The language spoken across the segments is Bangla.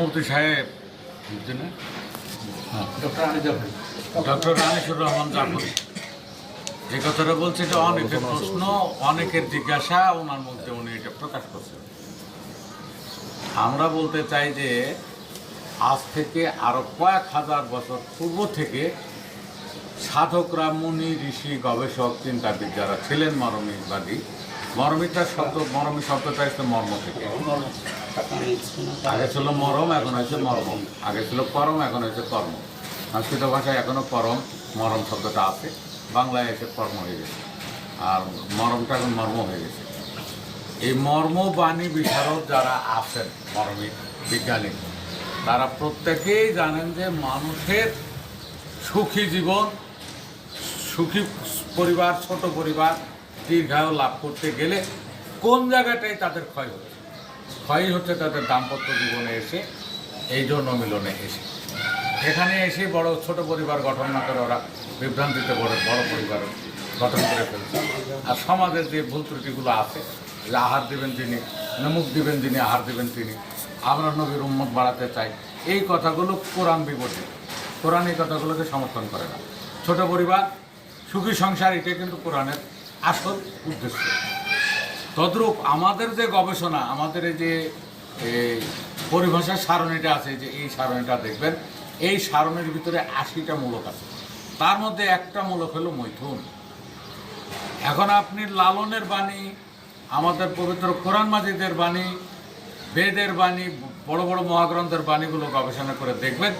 মুফতি সাহেব। বুঝছেন ডক্টর আনিসুর রহমান জাফরি। যে কথাটা বলছে এটা অনেকের প্রশ্ন অনেকের জিজ্ঞাসা ওনার মধ্যে উনি এটা প্রকাশ করছেন। আমরা বলতে চাই যে আজ থেকে আরও কয়েক হাজার বছর পূর্ব থেকে সাধকরা মুনি ঋষি গবেষক চিন্তাবিদ যারা ছিলেন মরমিবাদী। মরমিতার শব্দ মরমী শব্দটা এসছে মর্ম থেকে। আগে ছিল মরম, এখন হয়েছে মর্ম আগে ছিল করম এখন হয়েছে কর্ম। সংস্কৃত ভাষায় এখনও করম মরম শব্দটা আছে। বাংলায় এসে কর্ম হয়ে গেছে। আর মরমটা এখন মর্ম হয়ে গেছে। এই মর্মবাণী বিশারদ যারা আছেন, মর্মী, বিজ্ঞানী, তারা প্রত্যেকেই জানেন যে মানুষের সুখী জীবন, সুখী পরিবার, ছোট পরিবার, দীর্ঘায়ু লাভ করতে গেলে কোন জায়গাটাই তাদের ক্ষয় হচ্ছে? ক্ষয় হচ্ছে তাদের দাম্পত্য জীবনে এসে, এই জন্য মিলনে এসে। এখানে এসে বড় ছোট পরিবার গঠন না করে ওরা বিভ্রান্তিতে বড় বড় পরিবার গঠন করে ফেলছে। আর সমাজের যে ভুল ত্রুটিগুলো আছে আহার দেবেন যিনি, নমুক দিবেন যিনি, আহার দেবেন তিনি আমরা নবীর উম্মত বাড়াতে চাই, এই কথাগুলো কোরআন বিবর্তিত। কোরআন এই কথাগুলোকে সমর্থন করে না। ছোট পরিবার, সুখী সংসার এটা কিন্তু কোরআনের আসল উদ্দেশ্য। তদ্রূপ আমাদের যে গবেষণা আমাদের এই যে পরিভাষার সারণীটা আছে যে এই সারণীটা দেখবেন এই সারণীর ভিতরে আশিটা মূলক আছে। তার মধ্যে একটা মূলক হলো মৈথুন। এখন আপনি লালনের বাণী আমাদের পবিত্র কোরআন মাজিদের বাণী বেদের বাণী বড় বড় মহাগ্রন্থের বাণীগুলো গবেষণা করে দেখবেন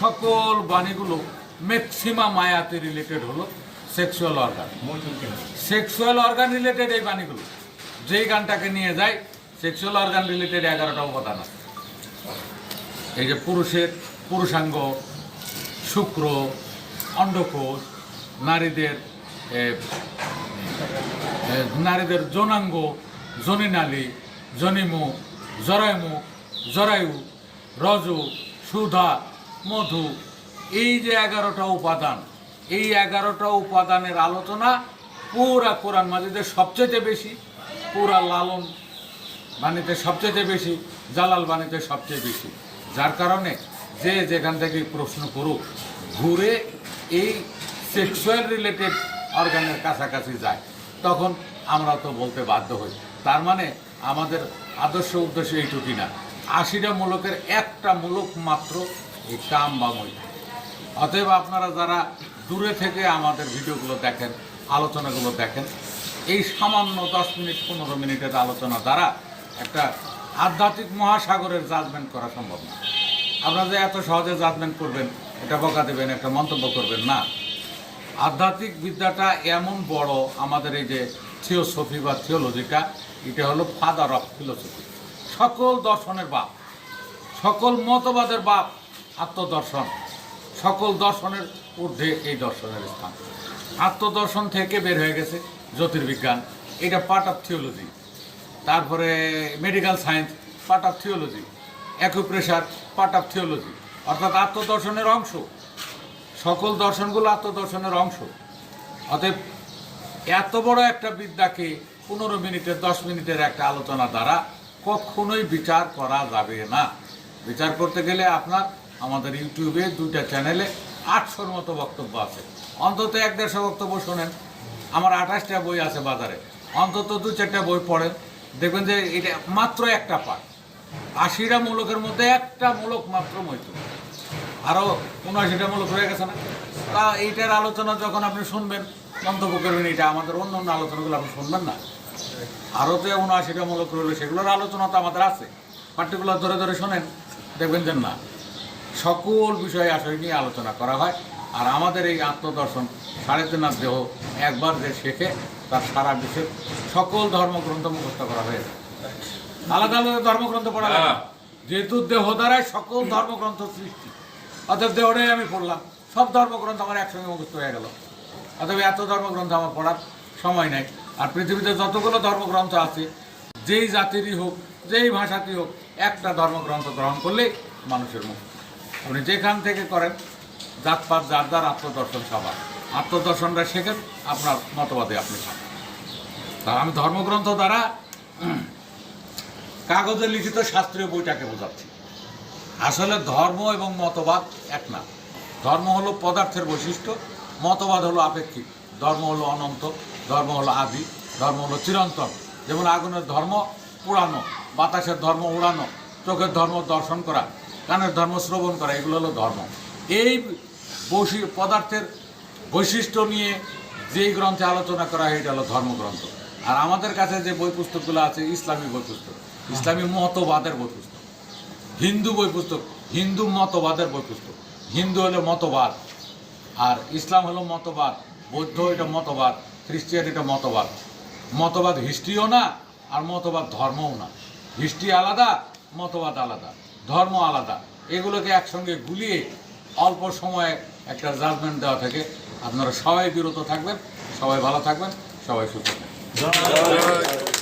সকল বাণীগুলো ম্যাক্সিমাম আয়াতে রিলেটেড হলো sexual organ sexual organ related এই বাণীগুলো। যেই গানটাকে নিয়ে যায় সেক্সুয়াল অর্গান রিলেটেড এগারোটা উপাদান আছে। এই যে পুরুষের, পুরুষাঙ্গ, শুক্র অন্ডকোষ নারীদের নারীদের যৌনাঙ্গ, জনিনালী জনিমুখ জরায়ুমুখ জরায়ু, রজু, সুধা, মধু। এই যে এগারোটা উপাদান, এই এগারোটা উপাদানের আলোচনা পুরা কোরআন মাজিদের সবচেয়ে বেশি। পুরা লালন বাণীতে সবচেয়ে বেশি, জালাল বাণীতে সবচেয়ে বেশি। যার কারণে যে যেখান থেকে প্রশ্ন করুক, ঘুরে এই সেক্সুয়াল রিলেটেড অর্গানের কাছাকাছি যায়, তখন আমরা তো বলতে বাধ্য হই। তার মানে আমাদের আদর্শ উদ্দেশ্য এইটুকুই না। আশিটা মূলকের একটা মূলক মাত্র এই কাম বা মৈত্র অতএব আপনারা যারা দূরে থেকে আমাদের ভিডিওগুলো দেখেন, আলোচনাগুলো দেখেন এই সামান্য দশ মিনিট, পনেরো মিনিটের আলোচনা দ্বারা একটা আধ্যাত্মিক মহাসাগরের জাজমেন্ট করা সম্ভব না। আপনারা যে এত সহজে জাজমেন্ট করবেন, এটা বকা দেবেন, একটা মন্তব্য করবেন, না। আধ্যাত্মিক বিদ্যাটা এমন বড় আমাদের এই যে থিওসফি বা থিওলজিটা এটা হলো ফাদার অফ ফিলোসফি সকল দর্শনের বাপ, সকল মতবাদের বাপ আত্মদর্শন, সকল দর্শনের ঊর্ধ্বে এই দর্শনের স্থান। আত্মদর্শন থেকে বের হয়ে গেছে। জ্যোতির্বিজ্ঞান, এটা পার্ট অফ থিওলজি তারপরে medical science part of theology acupressure part of theology অর্থাৎ আত্মদর্শনের অংশ। সকল দর্শনগুলো আত্মদর্শনের অংশ। অতএব এত বড় একটা বিদ্যাকে পনেরো মিনিটের দশ মিনিটের একটা আলোচনা দ্বারা কখনোই বিচার করা যাবে না। বিচার করতে গেলে আপনার, আমাদের ইউটিউবে দুইটা চ্যানেলে আটশোর মতো বক্তব্য আছে। অন্তত এক দেড়শো বক্তব্য শোনেন। আমার আঠাশটা বই আছে বাজারে। অন্তত দু চারটা বই পড়েন। দেখবেন যে এটা মাত্র একটা পাঠ। আশিটা মূলকের মধ্যে একটা মূলক মাত্র মৈত্র আরও উনআশিটা মূলক হয়ে গেছে না? তা এইটার আলোচনা যখন আপনি শুনবেন, মন্তব্য করবেন, এটা আমাদের অন্য অন্য আলোচনাগুলো আপনি শুনবেন না? আরও যে উনআশিটা মূলক রইল, সেগুলোর আলোচনা তো আমাদের আছে। পার্টিকুলার ধরে ধরে শোনেন, দেখবেন যে না, সকল বিষয়ে আসলে নিয়ে আলোচনা করা হয়। আর আমাদের এই আত্মদর্শন সাড়ে তিনার দেহ একবার যে শেখে তার সারা বিশ্বের সকল ধর্মগ্রন্থ মুখস্থ করা হয়েছে আলাদা আলাদা ধর্মগ্রন্থ পড়া লাগে। যেহেতু দেহ দ্বারাই সকল ধর্মগ্রন্থ সৃষ্টি অর্থাৎ দেহটাই আমি পড়লাম। সব ধর্মগ্রন্থ আমার একসঙ্গে মুখস্থ হয়ে গেল। অতএব এত ধর্মগ্রন্থ আমার পড়ার সময় নেই। আর পৃথিবীতে যতগুলো ধর্মগ্রন্থ আছে যেই জাতিরই হোক যেই ভাষাতেই হোক একটা ধর্মগ্রন্থ গ্রহণ করলেই মানুষের মুখ। আপনি যেখান থেকে করেন জাতপাত, যার যার আত্মদর্শন সবার। আত্মদর্শনটা শেখেন, আপনার মতবাদে আপনি তা আমি ধর্মগ্রন্থ দ্বারা কাগজে লিখিত শাস্ত্রীয় বইটাকে বোঝাচ্ছি। আসলে ধর্ম এবং মতবাদ এক না। ধর্ম হলো পদার্থের বৈশিষ্ট্য, মতবাদ হলো আপেক্ষিক। ধর্ম হলো অনন্ত, ধর্ম হলো আদি, ধর্ম হলো চিরন্তন। যেমন আগুনের ধর্ম পোড়ানো বাতাসের ধর্ম উড়ানো, চোখের ধর্ম দর্শন করা, কানের ধর্ম শ্রবণ করা, এগুলো হলো ধর্ম। এই বৈশি পদার্থের বৈশিষ্ট্য নিয়ে যেই গ্রন্থে আলোচনা করা হয়, এটা হলো ধর্মগ্রন্থ। আর আমাদের কাছে যে বই পুস্তকগুলো আছে, ইসলামী বই পুস্তক। ইসলামী মতবাদের বই পুস্তক। হিন্দু বই পুস্তক, হিন্দু মতবাদের বই পুস্তক। হিন্দু হলো মতবাদ, আর ইসলাম হলো মতবাদ, বৌদ্ধ এটা মতবাদ খ্রিস্টিয়ান এটা মতবাদ। মতবাদ হিস্ট্রিও না, আর মতবাদ ধর্মও না। হিস্ট্রি আলাদা, মতবাদ আলাদা, ধর্ম আলাদা। এগুলোকে একসঙ্গে গুলিয়ে অল্প সময়ে একটা জাজমেন্ট দেওয়া থাকে। আপনারা সবাই বিরত থাকবেন, সবাই ভালো থাকবেন, সবাই সুস্থ থাকবেন।